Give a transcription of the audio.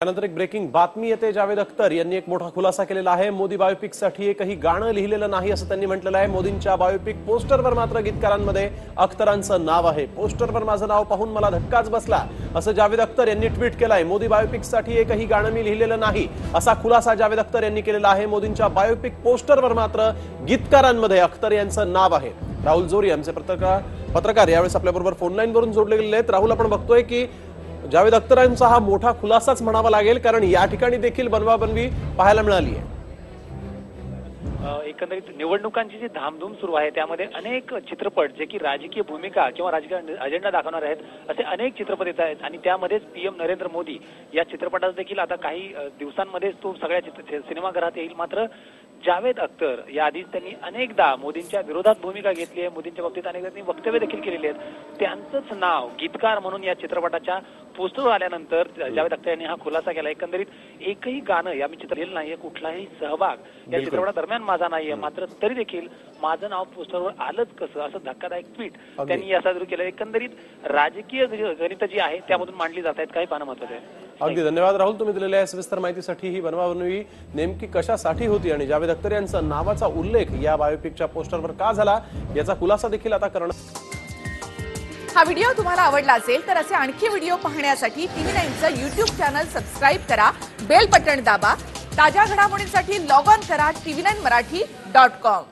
त्यानंतर एक ब्रेकिंग बातमी येते जावेद अख्तर यांनी एक मोठा खुलासा केलेला आहे. मोदी बायोपिकसाठी एकही गाणं लिहिलेलं नाही असं त्यांनी म्हटलेलं आहे. मोदींच्या बायोपिक पोस्टरवर मात्र गीतकारांमध्ये अख्तरांचं नाव आहे. पोस्टरवर माझं नाव पाहून मला धक्काच बसला असं जावेद अख्तर यांनी ट्विट केलंय. मोदी बायोपिकसाठी एकही गाणं मी लिहिलेलं नाही असा खुलासा जावेद अख्तर यांनी केलेला आहे. मोदींच्या बायोपिक पोस्टरवर मात्र गीतकारांमध्ये अख्तर यांचं नाव आहे. राहुल जोरी आमचे पत्रकार पत्रकार यावेळेस आपल्याबरोबर फोन वरून जोडले गेलेले आहेत. राहुल आपण बघतोय की जावेद अख्तरांचा हा मोठा खुलासाच म्हणावा लागेल कारण या ठिकाणी देखील बनवाबनवी पाहायला मिळाली आहे एकंदरीत निवडणुकांची जी धामधूम सुरू आहे त्यामध्ये अनेक चित्रपट जे की राजकीय भूमिका किंवा राजकीय अजेंडा दाखवणार आहेत असे अनेक चित्रपट येत आहेत. आणि त्यामध्येच पीएम नरेंद्र मोदी या चित्रपटाचा देखील आता काही दिवसांमध्येच तो सगळ्या चित्र सिनेमागृहात येईल. मात्र जावेद अख्तर या आधीच त्यांनी अनेकदा मोदींच्या विरोधात भूमिका घेतली आहे. मोदींच्या बाबतीत अनेकदा त्यांनी वक्तव्य देखील केलेली आहेत. त्यांचंच नाव गीतकार म्हणून या चित्रपटाच्या पोस्टर आल्यानंतर जावेद अख्तर यांनी हा खुलासा केला. एकंदरीत एकही गाणं या मी चित्र नाहीये कुठलाही सहभाग या. चित्रपटादरम्यान माझा नाहीये. मात्र तरी देखील माझं नाव पोस्टरवर आलंच कसं? असं धक्कादायक ट्विट. त्यांनी या सादर केलं. एकंदरीत राजकीय गणित जी आहे त्यामधून मांडली जात आहेत. काही पाहणं महत्वाचं आहे. अगदी धन्यवाद. राहुल तुम्ही दिलेल्या या सविस्तर माहितीसाठी ही बनवाबनवी नेमकी कशासाठी होती आणि जावेद अख्तर यांचा नावाचा उल्लेख या बायोपिकच्या पोस्टरवर का झाला याचा खुलासा देखील आता करणं हा व्हिडिओ तुम्हाला आवडला असेल तर असे आणखी व्हिडिओ पाहण्यासाठी टीव्ही नाईनचं यूट्यूब चॅनल सबस्क्राईब करा बेल बटन दाबा ताज्या घडामोडींसाठी लॉग ऑन करा TV nine Marathi dot com.